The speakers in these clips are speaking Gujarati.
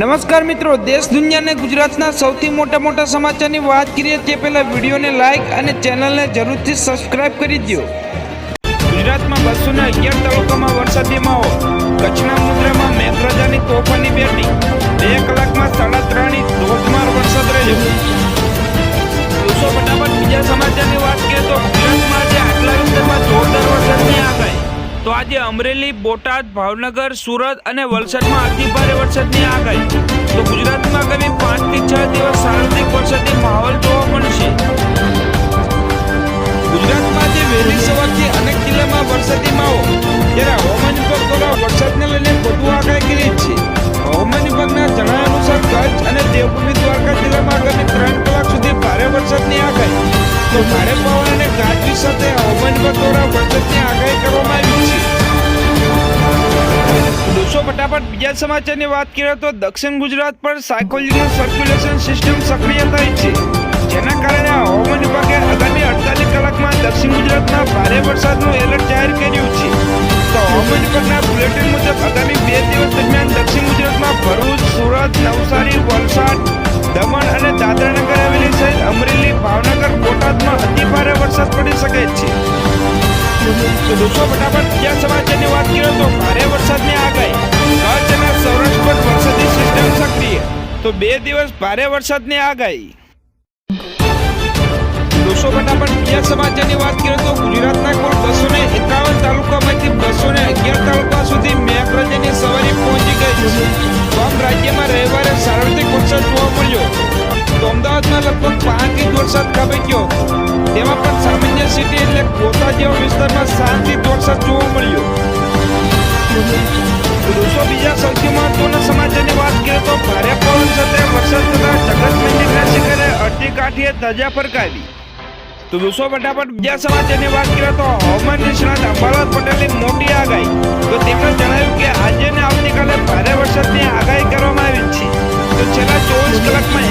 નમસ્કાર મિત્રો, દેશ દુનિયાને ગુજરાતના સૌથી મોટા મોટા સમાચારની વાત કરીએ તે પહેલા વિડીયોને લાઇક અને ચેનલને જરૂરથી સબસ્ક્રાઇબ કરી દો ગુજરાતમાં બસો ને અગિયાર તાલુકામાં વરસાદી માહોલ. કચ્છના મુદ્રામાં મેઘરાજાની તોફાની બેટી. બે કલાકમાં સાડા ત્રણ ઇંચ બોટાદ, ભાવનગર, સુરત અને વલસાડમાં અતિ ભારે વરસાદની આગાહી. તો ગુજરાતમાં આગામી પાંચથી છ દિવસ સાર્વત્રિક વરસાદી માહોલ જોવા મળશે. ગુજરાતમાં આજે વહેલી સવારથી અનેક જિલ્લામાં વરસાદી માહોલ. જ્યારે હવામાન વિભાગ દ્વારા વરસાદને લઈને વધુ આગાહી કરી છે. હવામાન વિભાગના જણાવ્યા અનુસાર કચ્છ અને દેવભૂમિ દ્વારકા જિલ્લામાં આગામી ત્રણ કલાક સુધી ભારે વરસાદની આગાહી. તો ભારે પવન અને ગાજવી સાથે હવામાન વિભાગ દ્વારા વરસાદની આગાહી કરવામાં આવી છે. દોસ્તો, ફટાફટ બીજા સમાચારની વાત કરીએ તો દક્ષિણ ગુજરાત પર સાયકોલોજીનું સર્ક્યુલેશન સિસ્ટમ સક્રિય થઈ છે. જેના કારણે હવામાન વિભાગે આગામી અડતાલીસ કલાકમાં દક્ષિણ ગુજરાતમાં ભારે વરસાદનું એલર્ટ જાહેર કર્યું છે. તો હવામાન વિભાગના બુલેટિન મુજબ આગામી બે દિવસ દરમિયાન દક્ષિણ ગુજરાતમાં ભરૂચ, સુરત, નવસારી, વલસાડ, દમણ અને દાદરાનગર હવેલી સહિત અમરેલી, ભાવનગર, બોટાદમાં અતિ ભારે વરસાદ પડી શકે છે. દોસ્તો, ફટાફટ બીજા સમાચારની બે દિવસ ભારે વરસાદની આગાહી. દોસ્તો ફટાફટ બીજા સમાચારની વાત કરીએ તો ગુજરાતના કુલ બસો ને એકાવન તાલુકામાંથી બસો ને અગિયાર તાલુકા સુધી મેઘરાજાની સવારી પહોંચી ગઈ છે. રાજ્યમાં રવિવારે સાર્વત્રિક વરસાદ જોવા મળ્યો. તો અમદાવાદમાં લગભગ પાંચ ઇંચ વરસાદ ખાબક્યો. તેમાં પણ સામાન્ય સિટી એટલે કોટા જેવા વિસ્તારમાં સાત કાઠીએ ધજા ફરકાવી તો દોસ્તો ફટાફટ બીજા સમાચારની વાત કરીએ તો હવામાન નિષ્ણાત અંબાલાલ પટેલની મોટી આગાહી. તો તેમણે જણાવ્યું કે આજે ને આવતીકાલે ભારે વરસાદની આગાહી કરવામાં આવી છે. તો છેલ્લા ચોવીસ કલાકમાં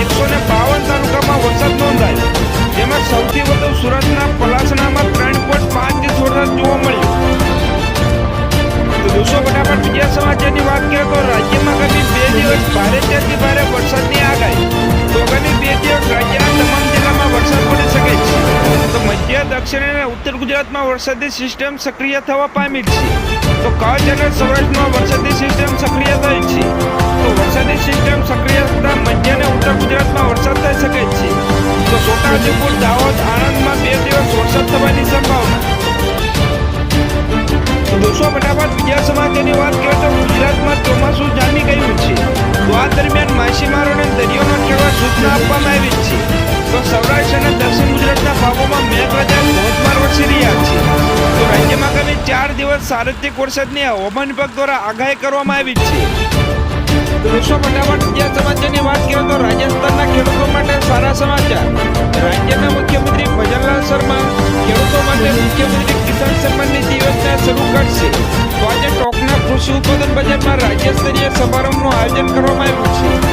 દક્ષિણ અને ઉત્તર ગુજરાતમાં વરસાદી સિસ્ટમ સક્રિય થવા પામી છે. તો કચ્છ અને સૌરાષ્ટ્રમાં વરસાદી સિસ્ટમ સક્રિય થઈ છે. તો વરસાદી સિસ્ટમ સક્રિય થતા મધ્ય અને ઉત્તર ગુજરાતમાં વરસાદ થઈ શકે છે. તો છોટાઉદેપુર દાહોદ, આણંદમાં બે દિવસ વરસાદ થવાની સંભાવના. દોસ્તો, ફટાફટ બીજા સમાચારની વાત કરીએ તો ગુજરાતમાં ચોમાસું જામી ગયું છે. તો આ દરમિયાન માછીમારોને દરિયો ન ખેડવા સૂચના આપવામાં આવી છે તો સૌરાષ્ટ્ર અને દક્ષિણ ગુજરાતના ભાગોમાં મેઘરાજા ધોધમાર વરસી રહ્યા છે તો રાજ્યમાં આગામી ચાર દિવસ સાર્વત્રિક વરસાદની હવામાન વિભાગ દ્વારા આગાહી કરવામાં આવી છે દોસ્તો ફટાફટ બીજા સમાચારની વાત કરીએ તો રાજસ્થાનના ખેડૂતો માટે સારા સમાચાર રાજ્યના મુખ્યમંત્રી ભજનલાલ શર્મા ખેડૂતો માટે મુખ્યમંત્રી કિસાન સન્માન નિધિ યોજના શરૂ કરશે તો આજે ટોકના કૃષિ ઉત્પાદન બજારમાં રાજ્ય સ્તરીય સમારંભનું આયોજન કરવામાં આવ્યું છે.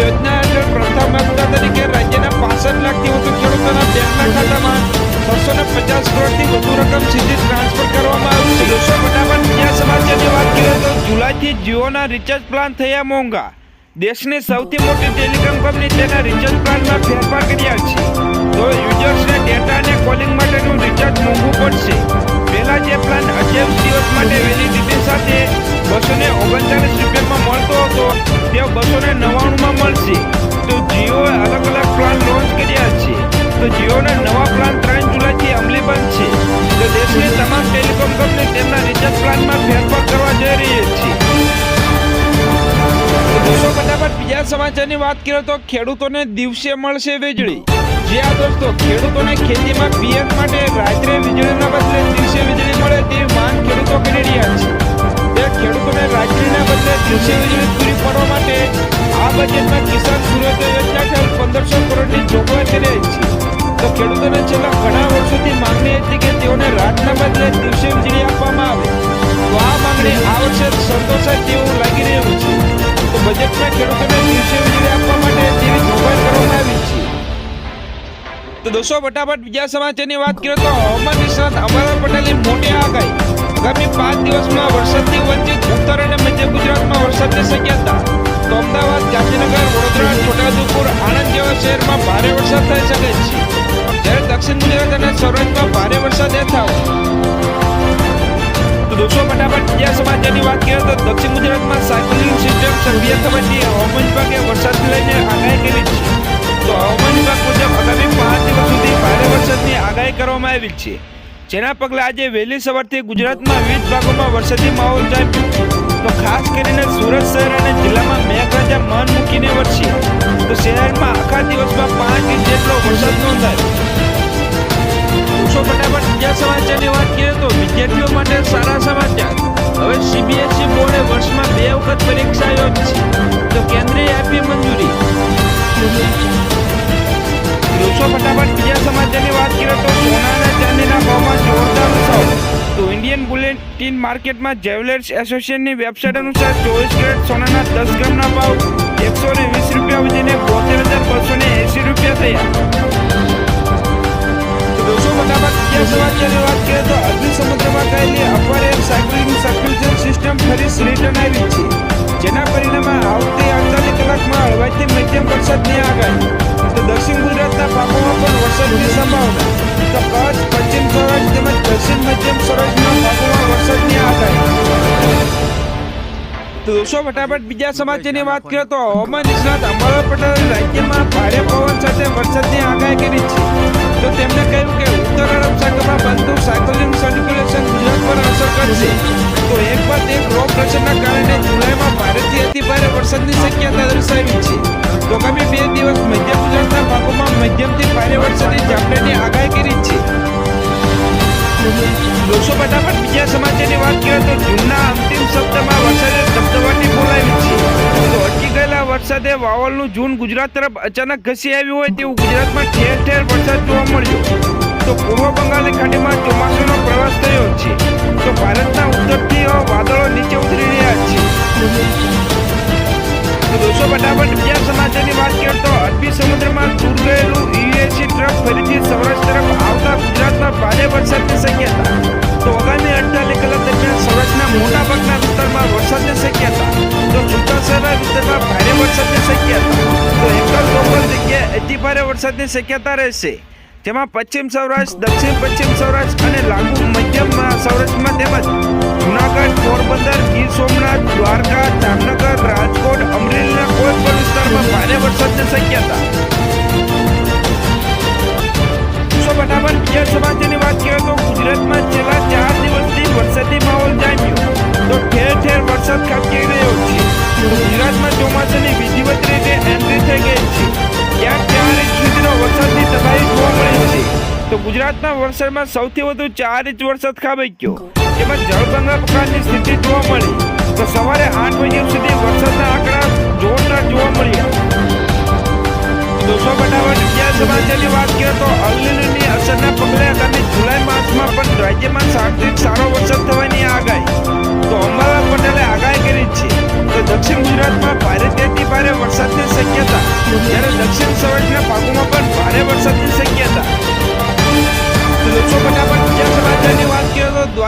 યોજના પ્રથમ હપ્તા તરીકે રાજ્યના પાસઠ લાખથી વધુ ખેડૂતોના બેંકના ખાતામાં છસો ને પચાસ કરોડથી વધુ રકમ સીધી ટ્રાન્સફર કરવામાં આવી છે ફટાફટ બીજા સમાચારની વાત કરીએ તો જુલાઈથી જીઓના રિચાર્જ પ્લાન થયા મોંઘા દેશની સૌથી મોટી ટેલિકોમ કંપની તેના રિચાર્જ પ્લાનમાં ફેરફાર કર્યા છે તો યુઝર્સને ડેટા અને કોલિંગ માટેનું રિચાર્જ મોંઘું પડશે પહેલા જે પ્લાન અઠ્યાવીસ દિવસ માટે વેલિડિટી સાથે બસો ને ઓગણચાલીસ રૂપિયામાં મળતો હતો તે બસો ને નવ્વાણુંમાં મળશે. તો જીઓએ અલગ અલગ પ્લાન લોન્ચ કર્યા છે. તો જીઓના નવા પ્લાન ત્રણ જુલાઈથી અમલી બનશે. તો દેશની તમામ ટેલિકોમ કંપની તેમના રિચાર્જ પ્લાનમાં ફેરફાર કરવા જઈ રહી છે. દોસ્તો, ફટાફટ બીજા સમાચારની વાત કરીએ તો ખેડૂતોને દિવસે મળશે વીજળી. જે આ દોસ્તો, ખેડૂતોને ખેતીમાં પિયત માટે રાત્રે વીજળીના બદલે દિવસે વીજળી મળે તે માંગ ખેડૂતો કરી રહ્યા છે. તે ખેડૂતોને રાત્રિના બદલે દિવસે વીજળી પૂરી પાડવા માટે આ બજેટમાં કિસાન સૂર્યોદય યોજના હેઠળ પંદરસો કરોડની જોગવાઈ કરી છે. તો ખેડૂતોને છેલ્લા ઘણા વર્ષોથી માંગણી હતી કે તેઓને રાતના બદલે દિવસે વીજળી આપવામાં આવે. તો આ માંગણી આ વર્ષે સંતોષાય તેવું લાગી રહ્યું છે. તો બજેટમાં ખેડૂતોને દિવસે વીજળી આપવા માટે તેવી જોગવાઈ કરવામાં આવી છે. તો દોસ્તો, ફટાફટ બીજા સમાચારની વાત કરીએ તો હવામાન નિષ્ણાત અમરાલ પટેલની મોટી આગાહી. આગામી પાંચ દિવસમાં વરસાદથી વંચિત ઉત્તર અને મધ્ય ગુજરાતમાં વરસાદની શક્યતા તો અમદાવાદ શહેરમાં ભારે વરસાદ થઈ શકે છે. જ્યારે દક્ષિણ ગુજરાત અને સૌરાષ્ટ્રમાં ભારે વરસાદ યથાવત દોસ્તો, ફટાફટ બીજા સમાચારની વાત કરીએ તો દક્ષિણ ગુજરાતમાં સાયકલિંગ સિસ્ટમ સક્રિય થવાથી હવામાન વિભાગે વરસાદને લઈને આગાહી કરી છે. તો હવામાન વિભાગ મુજબ આગામી પાંચ દિવસ સુધી ભારે વરસાદની આગાહી કરવામાં આવી છે. જેના પગલે આજે વહેલી સવારથી ગુજરાતમાં વિવિધ ભાગોમાં વરસાદી માહોલ જામ્યો. તો ખાસ કરીને સુરત શહેર અને જિલ્લામાં મેઘરાજા મન મૂકીને વરસી. તો શહેરમાં આખા દિવસમાં પાંચ ઇંચ જેટલો વરસાદ નોંધાય. તો ફટાફટ બીજા સમાચારની વાત કરીએ તો વિદ્યાર્થીઓ માટે સારા સમાચાર. હવે સીબીએસઈ બોર્ડે વર્ષમાં બે વખત પરીક્ષા યોજી તો કેન્દ્રીય આપી મંજૂરી. દોસ્તો ફટાફટ બીજા સમાચારની વાત કરીએ તો સોના ઉછાળ તો ઇન્ડિયન બુલેટિન માર્કેટમાં જ્વેલર્સ એસોસિએશનની વેબસાઇટ અનુસાર ચોવીસ કેરેટ સોનાના દસ ગ્રામના ભાવ એકસો ને વીસ રૂપિયા વધીને બોતેર હજાર બસો ને એંસી રૂપિયા થયા. દોસ્તો વાત કરીએ તો અરબી સમુદ્રમાં ગયેલી upper air cyclonic circulation system ફરી રિટર્ન આવી જેના પરિણામે આવતી અડતાલીસ કલાકમાં હળવાથી મધ્યમ વરસાદની આગાહી. તો દોસ્તો ફટાફટ બીજા સમાચારની વાત કરીએ તો હવામાન નિષ્ણાત અમર પટેલ રાજ્યમાં ભારે પવન સાથે વરસાદની આગાહી કરી છે. તો તેમણે કહ્યું કે ઉત્તર અરબ સાગરમાં બનતું સાયકલિંગ સર્ક્યુલેશન ગુજરાત પર અસર કરશે તો એક બાદ એક લો પ્રેશરના કારણે જુલાઈમાં ભારેથી અતિ ભારે વરસાદની શક્યતા દર્શાવી છે. તો આગામી બે દિવસ મધ્ય ગુજરાતના ભાગોમાં મધ્યમથી ભારે વરસાદની ઝાપટાની આગાહી કરી છે. દોસ્તો ફટાફટ બીજા સમાચારની વાત કરીએ તો વરસાદે વાવલનું જૂન ગુજરાત તરફ અચાનક ઘસી આવ્યું હોય તેવું ગુજરાતમાં ઠેર ઠેર વરસાદ જોવા મળ્યો. તો પૂર્વ બંગાળની ખાડીમાં ચોમાસાનો પ્રવાસ થયો છે. તો ભારતના ઉત્તરથી વાદળો નીચે ઉતરી રહ્યા છે. દોસ્તો, ફટાફટ બીજા સમાચારની વાત કરીએ તો અરબી સમુદ્રમાં દૂર ગયેલું યુએસી ટ્રક ફરીથી સૌરાષ્ટ્ર તરફ આવતા ગુજરાતમાં ભારે વરસાદની શક્યતા તો આગામી અડતાલીસ કલાક દરમિયાન સૌરાષ્ટ્રના મોટાભાગના વિસ્તારમાં વરસાદની શક્યતા તો વિસ્તારમાં ભારે વરસાદની શક્યતા. જગ્યાએ અતિ ભારે વરસાદની શક્યતા રહેશે. જેમાં પશ્ચિમ સૌરાષ્ટ્ર, દક્ષિણ પશ્ચિમ સૌરાષ્ટ્ર અને લાગુ મધ્યમ સૌરાષ્ટ્રમાં તેમજ જુનાગઢ, પોરબંદર, ગીર સોમનાથ, દ્વારકા, જામનગર તો ગુજરાતના વરસાદમાં સૌથી વધુ ચાર ઇંચ વરસાદ ખાબકી ગયો જેમાં જળબંગા પ્રકારની સ્થિતિ જોવા મળી. તો સવારે આઠ વાગ્યા સુધી વરસાદના આંકડા જોરદાર જોવા મળ્યા. દોસો ફટાફટ બીજા સમાચારની વાત કરીએ તો અલનીની અસરના પગલે આગામી જુલાઈ માસમાં પણ રાજ્યમાં સાર્વત્રિક સારો વરસાદ થવાની આગાહી. તો અંબાલાલ પટેલે આગાહી કરી છે તો દક્ષિણ ગુજરાતમાં ભારેથી અતિ ભારે વરસાદની શક્યતા, જ્યારે દક્ષિણ સૌરાષ્ટ્રના ભાગોમાં પણ ભારે વરસાદની શક્યતા.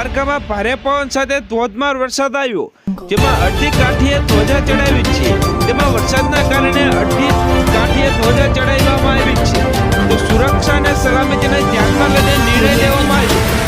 દ્વારકામાં ભારે પવન સાથે ધોધમાર વરસાદ આવ્યો. જેમાં અડધી કાંઠીએ ધ્વજા ચડાવી છે. તેમાં વરસાદના કારણે અડધી કાંઠીએ ધ્વજા ચડાવવામાં આવી છે. તો સુરક્ષા અને સલામતીને ધ્યાનમાં લઈને નિર્ણય લેવામાં આવ્યો.